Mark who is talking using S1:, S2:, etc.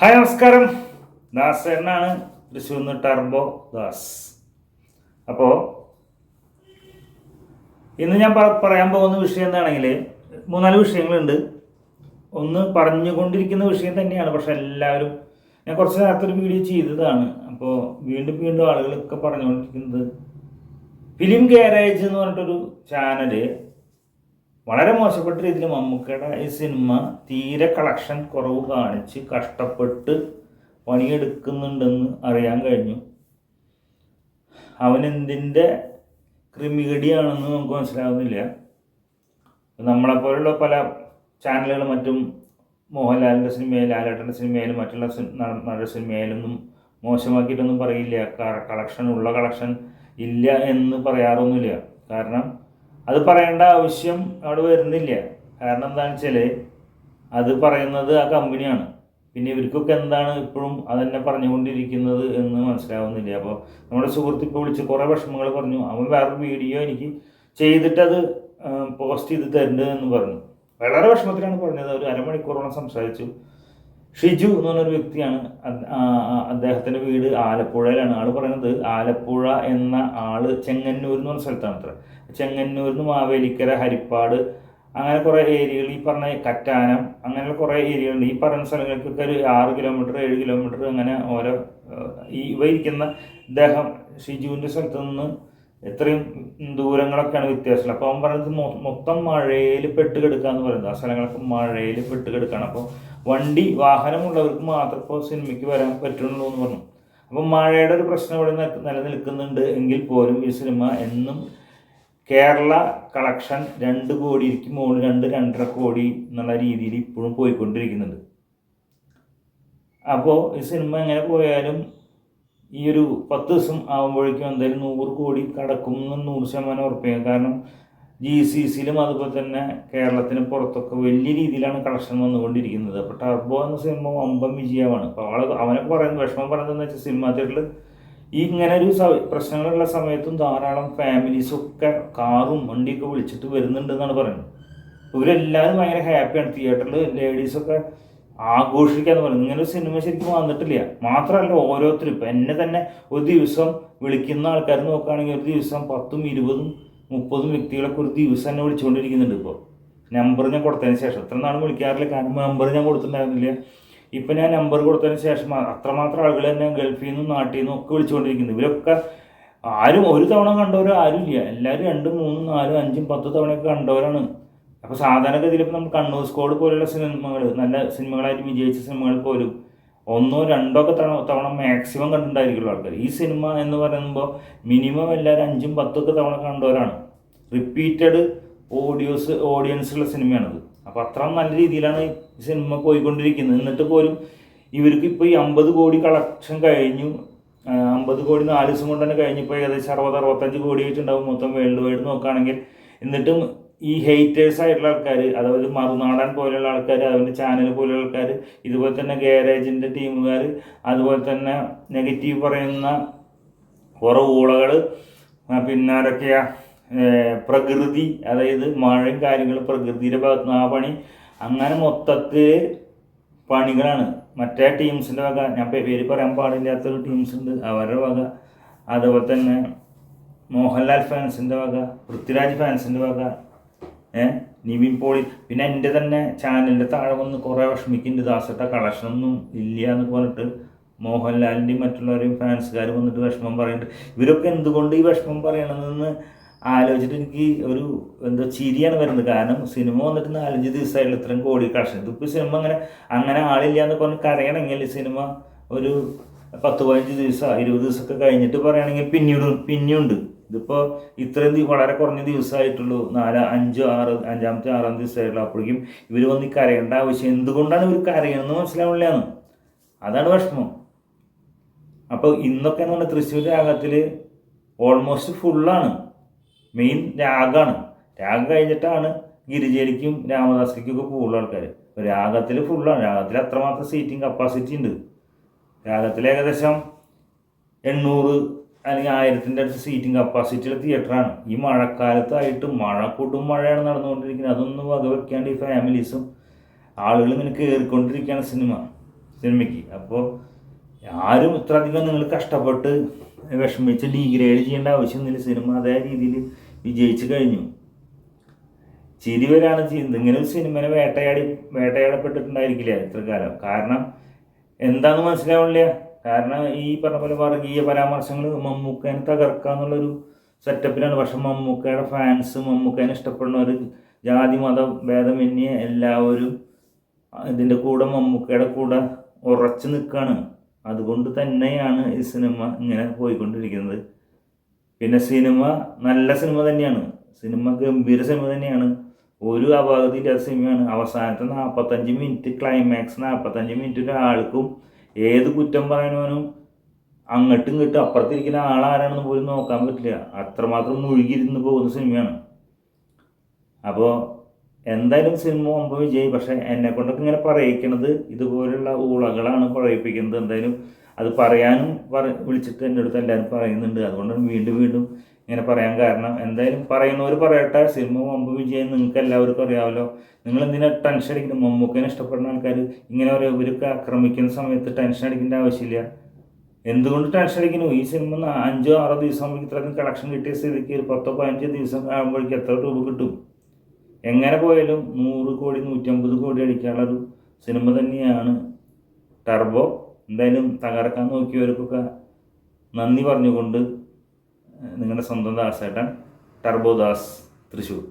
S1: Hi നമസ്കാരം. ദാസേനാണ് തൃശ്ശൂർ നിന്ന് turbo Das. അപ്പോൾ ഇന്ന് ഞാൻ പറയാൻ പോകുന്ന വിഷയം എന്താണെങ്കിൽ മൂന്നാൽ വിഷയങ്ങളുണ്ട്. ഒന്ന് പറഞ്ഞുകൊണ്ടിരിക്കുന്ന വിഷയം തന്നെയാണ്. പക്ഷെ എല്ലാവരും ഞാൻ കുറച്ച് നേരത്തെ ഒരു വീഡിയോ ചെയ്തതാണ്. അപ്പോൾ വീണ്ടും വീണ്ടും ആളുകളൊക്കെ പറഞ്ഞുകൊണ്ടിരിക്കുന്നത് ഫിലിം ഗാരേജ് എന്ന് പറഞ്ഞിട്ടൊരു ചാനൽ വളരെ മോശപ്പെട്ട രീതിയിൽ മമ്മൂക്കയുടെ ഈ സിനിമ തീരെ കളക്ഷൻ കുറവ് കാണിച്ച് കഷ്ടപ്പെട്ട് പണിയെടുക്കുന്നുണ്ടെന്ന് അറിയാൻ കഴിഞ്ഞു. അവനെന്തിന്റെ ക്രിമികടിയാണെന്ന് നമുക്ക് മനസ്സിലാവുന്നില്ല. നമ്മളെപ്പോലുള്ള പല ചാനലുകളും മറ്റും മോഹൻലാലിന്റെ സിനിമയിൽ ലാലേട്ടന്റെ സിനിമയിലും മറ്റുള്ള സി- സിനിമയിലൊന്നും മോശമാക്കിയിട്ടൊന്നും പറയില്ല. കളക്ഷൻ ഉള്ള കളക്ഷൻ ഇല്ല എന്ന് പറയാറൊന്നുമില്ല. കാരണം അത് പറയേണ്ട ആവശ്യം അവിടെ വരുന്നില്ല. കാരണം എന്താണെന്ന് വെച്ചാൽ അത് പറയുന്നത് ആ കമ്പനിയാണ്. പിന്നെ ഇവർക്കൊക്കെ എന്താണ് ഇപ്പോഴും അതന്നെ പറഞ്ഞുകൊണ്ടിരിക്കുന്നത് എന്ന് മനസ്സിലാവുന്നില്ല. അപ്പോൾ നമ്മുടെ സുഹൃത്ത് ഇപ്പോൾ വിളിച്ച് കുറേ വിഷമങ്ങൾ പറഞ്ഞു. അവൻ വേറൊരു വീഡിയോ എനിക്ക് ചെയ്തിട്ടത് പോസ്റ്റ് ചെയ്ത് തരുന്നുണ്ട് എന്ന് പറഞ്ഞു. വളരെ വിഷമത്തിലാണ് പറഞ്ഞത്. ഒരു അരമണിക്കൂറോളം സംസാരിച്ചു. ഷിജു എന്ന് പറഞ്ഞൊരു വ്യക്തിയാണ്. അദ്ദേഹത്തിന്റെ വീട് ആലപ്പുഴയിലാണ്. ആൾ പറയുന്നത് ആലപ്പുഴ എന്ന ആൾ ചെങ്ങന്നൂർ എന്ന് പറഞ്ഞ സ്ഥലത്താണ് അത്ര. ചെങ്ങന്നൂരിൽ നിന്ന് മാവേലിക്കര ഹരിപ്പാട് അങ്ങനെ കുറേ ഏരിയകൾ. ഈ പറഞ്ഞ കറ്റാനം അങ്ങനെ കുറേ ഏരിയകളുണ്ട്. ഈ പറഞ്ഞ സ്ഥലങ്ങൾക്കൊക്കെ ഒരു ആറ് കിലോമീറ്റർ ഏഴ് കിലോമീറ്റർ അങ്ങനെ ഓരോ ഈ ഇരിക്കുന്ന ഇദ്ദേഹം ഷിജുവിന്റെ സ്ഥലത്ത് നിന്ന് എത്രയും ദൂരങ്ങളൊക്കെയാണ് വ്യത്യാസമുള്ളത്. അപ്പോൾ അവൻ പറയുന്നത് മൊത്തം മഴയിൽ പെട്ട് കിടക്കുക എന്ന് പറയുന്നത്. ആ സ്ഥലങ്ങളൊക്കെ മഴയിൽ പെട്ട് കിടക്കുകയാണ് അപ്പോൾ വണ്ടി വാഹനമുള്ളവർക്ക് മാത്രം ഇപ്പോൾ സിനിമയ്ക്ക് വരാൻ പറ്റുള്ളൂ എന്ന് പറഞ്ഞു. അപ്പോൾ മഴയുടെ ഒരു പ്രശ്നം ഇവിടെ നില- നിലനിൽക്കുന്നുണ്ട് എങ്കിൽ പോലും ഈ സിനിമ എന്നും കേരള കളക്ഷൻ രണ്ട് കോടിക്ക് മുകളിൽ രണ്ട് രണ്ടര കോടി എന്നുള്ള രീതിയിൽ ഇപ്പോഴും പോയിക്കൊണ്ടിരിക്കുന്നുണ്ട്. അപ്പോൾ ഈ സിനിമ എങ്ങനെ പോയാലും ഈ ഒരു പത്ത് ദിവസം ആകുമ്പോഴേക്കും എന്തായാലും നൂറ് കോടി കടക്കും എന്ന് നൂറ് ശതമാനം ഉറപ്പിക്കാം കാരണം ജി സി സിയിലും അതുപോലെ തന്നെ കേരളത്തിന് പുറത്തൊക്കെ വലിയ രീതിയിലാണ് കളക്ഷൻ വന്നുകൊണ്ടിരിക്കുന്നത്. അപ്പോൾ ടർബോ എന്ന സിനിമ വമ്പം വിജയമാണ്. അപ്പോൾ അവളെ അവനൊക്കെ പറയുന്നത് വിഷമം പറയുന്നതെന്ന് വെച്ചാൽ സിനിമ തിയേറ്ററിൽ ഈ ഇങ്ങനെ ഒരു പ്രശ്നങ്ങളുള്ള സമയത്തും ധാരാളം ഫാമിലീസൊക്കെ കാറും വണ്ടിയൊക്കെ വിളിച്ചിട്ട് വരുന്നുണ്ടെന്നാണ് പറയുന്നത്. ഇവരെല്ലാവരും ഭയങ്കര ഹാപ്പിയാണ് തിയേറ്ററിൽ ലേഡീസൊക്കെ ആഘോഷിക്കാന്ന് പറയുന്നത്. ഇങ്ങനെ ഒരു സിനിമ ശരിക്കും വന്നിട്ടില്ല. മാത്രമല്ല ഓരോരുത്തരും ഇപ്പം എന്നെ തന്നെ ഒരു ദിവസം വിളിക്കുന്ന ആൾക്കാർ നോക്കുകയാണെങ്കിൽ ഒരു ദിവസം പത്തും ഇരുപതും മുപ്പതും വ്യക്തികളൊക്കെ ഒരു ദിവസം തന്നെ വിളിച്ചുകൊണ്ടിരിക്കുന്നുണ്ട് ഇപ്പോൾ നമ്പർ ഞാൻ കൊടുത്തതിന് ശേഷം. ഇത്ര നാളും വിളിക്കാറില്ല. കാരണം നമ്പർ ഞാൻ കൊടുത്തിട്ടുണ്ടായിരുന്നില്ല. ഇപ്പം ഞാൻ നമ്പർ കൊടുത്തതിന് ശേഷം അത്രമാത്രം ആളുകൾ തന്നെ ഗൾഫിൽ നിന്നും നാട്ടിൽ നിന്നും ഒക്കെ വിളിച്ചുകൊണ്ടിരിക്കുന്നു ഇവരൊക്കെ ആരും ഒരു തവണ കണ്ടവരോ ആരും ഇല്ല എല്ലാവരും രണ്ടും മൂന്നും നാലും അഞ്ചും പത്ത് തവണയൊക്കെ കണ്ടവരാണ്. അപ്പോൾ സാധാരണഗതിയിൽ ഇപ്പോൾ നമ്മൾ കണ്ണൂർ സ്കോഡ് പോലുള്ള സിനിമകൾ നല്ല സിനിമകളായിട്ട് വിജയിച്ച സിനിമകൾ പോലും ഒന്നോ രണ്ടോ ഒക്കെ തവണ തവണ മാക്സിമം കണ്ടിട്ടുണ്ടായിരിക്കുള്ളൂ ആൾക്കാർ ഈ സിനിമ എന്ന് പറയുമ്പോൾ മിനിമം എല്ലാവരും അഞ്ചും പത്തൊക്കെ തവണ കണ്ടവരാണ്. Repeated audios ഓഡിയൻസുള്ള സിനിമയാണത്. അപ്പോൾ അത്ര നല്ല രീതിയിലാണ് ഈ സിനിമ പോയിക്കൊണ്ടിരിക്കുന്നത്. എന്നിട്ട് പോലും ഇവർക്ക് ഇപ്പോൾ ഈ അമ്പത് കോടി കളക്ഷൻ കഴിഞ്ഞു. അമ്പത് കോടി നാല് ദിവസം കൊണ്ട് തന്നെ കഴിഞ്ഞപ്പോൾ ഏകദേശം അറുപത് അറുപത്തഞ്ച് കോടി ആയിട്ടുണ്ടാവും മൊത്തം വേൾഡ് വൈഡ് നോക്കുകയാണെങ്കിൽ. എന്നിട്ടും ഈ ഹെയ്റ്റേഴ്സ് ആയിട്ടുള്ള ആൾക്കാർ അതായത് മറുനാടൻ പോലെയുള്ള ആൾക്കാർ അവന്റെ ചാനൽ പോലെയുള്ള ആൾക്കാർ ഇതുപോലെ തന്നെ ഗാരേജിന്റെ ടീമുകാർ അതുപോലെ തന്നെ നെഗറ്റീവ് പറയുന്ന കുറേ ഊളകൾ പിന്നെ ആരൊക്കെയാ പ്രകൃതി അതായത് മഴയും കാര്യങ്ങളും പ്രകൃതിയുടെ ഭാഗത്ത് നിന്ന് ആ പണി അങ്ങനെ മൊത്തത്തിൽ പണികളാണ്. മറ്റേ ടീംസിന്റെ വക ഞാൻ പേര് പറയാൻ പാടില്ലാത്തൊരു ടീംസ് ഉണ്ട് അവരുടെ വക. അതുപോലെ തന്നെ മോഹൻലാൽ ഫാൻസിന്റെ വക പൃഥ്വിരാജ് ഫാൻസിന്റെ വക നിവിൻ പോളി പിന്നെ എന്റെ തന്നെ ചാനലിന്റെ താഴെ വന്ന് കുറേ വിഷമിക്കുന്നുണ്ട്. ദാസത്തെ കളക്ഷനൊന്നും ഇല്ല എന്ന് പറഞ്ഞിട്ട് മോഹൻലാലിന്റെയും മറ്റുള്ളവരെയും ഫാൻസുകാർ വന്നിട്ട് വിഷമം പറയുന്നുണ്ട്. ഇവരൊക്കെ എന്തുകൊണ്ട് ഈ വിഷമം പറയണമെന്ന് ആലോചിച്ചിട്ട് എനിക്ക് ഒരു എന്തോ ചിരിയാണ് വരുന്നത്. കാരണം സിനിമ വന്നിട്ട് നാലഞ്ച് ദിവസമായിട്ടുള്ള ഇത്രയും കോടി കളക്ഷൻ ഇതിപ്പോൾ സിനിമ അങ്ങനെ അങ്ങനെ ആളില്ല എന്ന് പറഞ്ഞ് കരയണമെങ്കിൽ സിനിമ ഒരു പത്ത് പതിനഞ്ച് ദിവസം ഇരുപത് ദിവസമൊക്കെ കഴിഞ്ഞിട്ട് പറയുകയാണെങ്കിൽ പിന്നീട് പിന്നെയുണ്ട്. ഇതിപ്പോൾ ഇത്രയും വളരെ കുറഞ്ഞ ദിവസമായിട്ടുള്ളൂ. നാല് അഞ്ചോ ആറ് അഞ്ചാമത്തെ ആറാം ദിവസമായിട്ടുള്ളൂ അപ്പോഴേക്കും ഇവർ വന്ന് കരയേണ്ട ആവശ്യം എന്തുകൊണ്ടാണ് ഇവർ കരയണമെന്ന് മനസ്സിലാവില്ലാന്ന് അതാണ് വിഷമം. അപ്പോൾ ഇന്നൊക്കെ എന്ന് പറഞ്ഞാൽ തൃശ്ശൂർ രാഗത്തിൽ ഓൾമോസ്റ്റ് ഫുള്ളാണ് മെയിൻ രാഗമാണ് രാഗം കഴിഞ്ഞിട്ടാണ് ഗിരിജയിലേക്കും രാമദാസിലേക്കും ഒക്കെ കൂടുതൽ ആൾക്കാർ രാഗത്തിൽ ഫുള്ളാണ് രാഗത്തിൽ അത്രമാത്രം സീറ്റിംഗ് കപ്പാസിറ്റി ഉണ്ട്. രാഗത്തിൽ ഏകദേശം എണ്ണൂറ് അല്ലെങ്കിൽ ആയിരത്തിന്റെ അടുത്ത് സീറ്റിംഗ് കപ്പാസിറ്റിയുള്ള തിയേറ്ററാണ് ഈ മഴക്കാലത്തായിട്ട് മഴ കൊടും മഴയാണ് നടന്നുകൊണ്ടിരിക്കുന്നത്. അതൊന്നും വകവെക്കാണ്ട് ഈ ഫാമിലീസും ആളുകൾ ഇങ്ങനെ കയറിക്കൊണ്ടിരിക്കുകയാണ് സിനിമ സിനിമയ്ക്ക് അപ്പോൾ ആരും ഇത്ര അധികം നിങ്ങൾ കഷ്ടപ്പെട്ട് വിഷമിച്ച് ഡീഗ്രേഡ് ചെയ്യേണ്ട ആവശ്യമൊന്നുമില്ല. സിനിമ അതേ രീതിയിൽ വിജയിച്ചു കഴിഞ്ഞു. ചിരി വരാണ് ചെയ്യുന്നത് ഇങ്ങനെ ഒരു സിനിമനെ വേട്ടയാടി വേട്ടയാടപ്പെട്ടിട്ടുണ്ടായിരിക്കില്ല ഇത്ര കാലം കാരണം എന്താണെന്ന് മനസ്സിലാവില്ല കാരണം ഈ പറഞ്ഞ പോലെ വർഗീയ പരാമർശങ്ങൾ മമ്മൂക്കേനെ തകർക്കുക എന്നുള്ളൊരു സെറ്റപ്പിലാണ് പക്ഷെ മമ്മൂക്കയുടെ ഫാൻസ് മമ്മൂക്കേനെ ഇഷ്ടപ്പെടുന്നവർ ജാതി മത ഭേദമന്യേ എല്ലാവരും ഇതിന്റെ കൂടെ മമ്മൂക്കയുടെ കൂടെ ഉറച്ചു നിൽക്കുകയാണ്. അതുകൊണ്ട് തന്നെയാണ് ഈ സിനിമ ഇങ്ങനെ പോയിക്കൊണ്ടിരിക്കുന്നത്. പിന്നെ സിനിമ നല്ല സിനിമ തന്നെയാണ്. സിനിമ ഗംഭീര സിനിമ തന്നെയാണ്. ഒരു അപാകതയില്ലാത്ത സിനിമയാണ്. അവസാനത്തെ നാൽപ്പത്തഞ്ച് മിനിറ്റ് ക്ലൈമാക്സ് നാൽപ്പത്തഞ്ച് മിനിറ്റ് ഒരാൾക്കും ഏത് കുറ്റം പറയണവനും അങ്ങോട്ടും ഇങ്ങോട്ടും അപ്പുറത്തിരിക്കുന്ന ആളാരാണെന്ന് പോലും നോക്കാൻ പറ്റില്ല. അത്രമാത്രം മുഴുകിയിരുന്ന് പോകുന്ന സിനിമയാണ്. അപ്പോൾ എന്തായാലും സിനിമ മുമ്പ് വിജയ്. പക്ഷേ എന്നെ കൊണ്ടൊക്കെ ഇങ്ങനെ പറയിക്കണത് ഇതുപോലുള്ള ഊളകളാണ് പറയിപ്പിക്കുന്നത്. എന്തായാലും അത് പറയാനും പറ വിളിച്ചിട്ട് എന്റെ അടുത്ത് എല്ലാവരും പറയുന്നുണ്ട്. അതുകൊണ്ടാണ് വീണ്ടും വീണ്ടും ഇങ്ങനെ പറയാൻ കാരണം. എന്തായാലും പറയുന്നവർ പറയട്ടെ. സിനിമ മുമ്പ് വിജയം നിങ്ങൾക്ക് എല്ലാവർക്കും അറിയാമല്ലോ. നിങ്ങൾ എന്തിനാ ടെൻഷൻ അടിക്കുന്നത് മമ്മൂക്കനെ ഇഷ്ടപ്പെടുന്ന ആൾക്കാർ ഇങ്ങനെ ഒരു ഇവരൊക്കെ ആക്രമിക്കുന്ന സമയത്ത് ടെൻഷൻ അടിക്കേണ്ട ആവശ്യമില്ല. എന്തുകൊണ്ട് ടെൻഷൻ അടിക്കുന്നു ഈ സിനിമ അഞ്ചോ ആറോ ദിവസം ആകുമ്പോൾ ഇത്രയും കളക്ഷൻ കിട്ടിയ സ്ഥിതിക്ക് ഒരു പത്തോ പതിനഞ്ചോ ദിവസം ആകുമ്പോഴേക്കും എത്ര രൂപ കിട്ടും? എങ്ങനെ പോയാലും നൂറ് കോടി നൂറ്റമ്പത് കോടി അടിക്കാനുള്ളൊരു സിനിമ തന്നെയാണ്. ടർബോ എന്തായാലും തകർക്കാൻ നോക്കിയവർക്കൊക്കെ നന്ദി പറഞ്ഞുകൊണ്ട് നിങ്ങളുടെ സ്വന്തം ദാസേട്ടൻ ടർബോദാസ് തൃശ്ശൂർ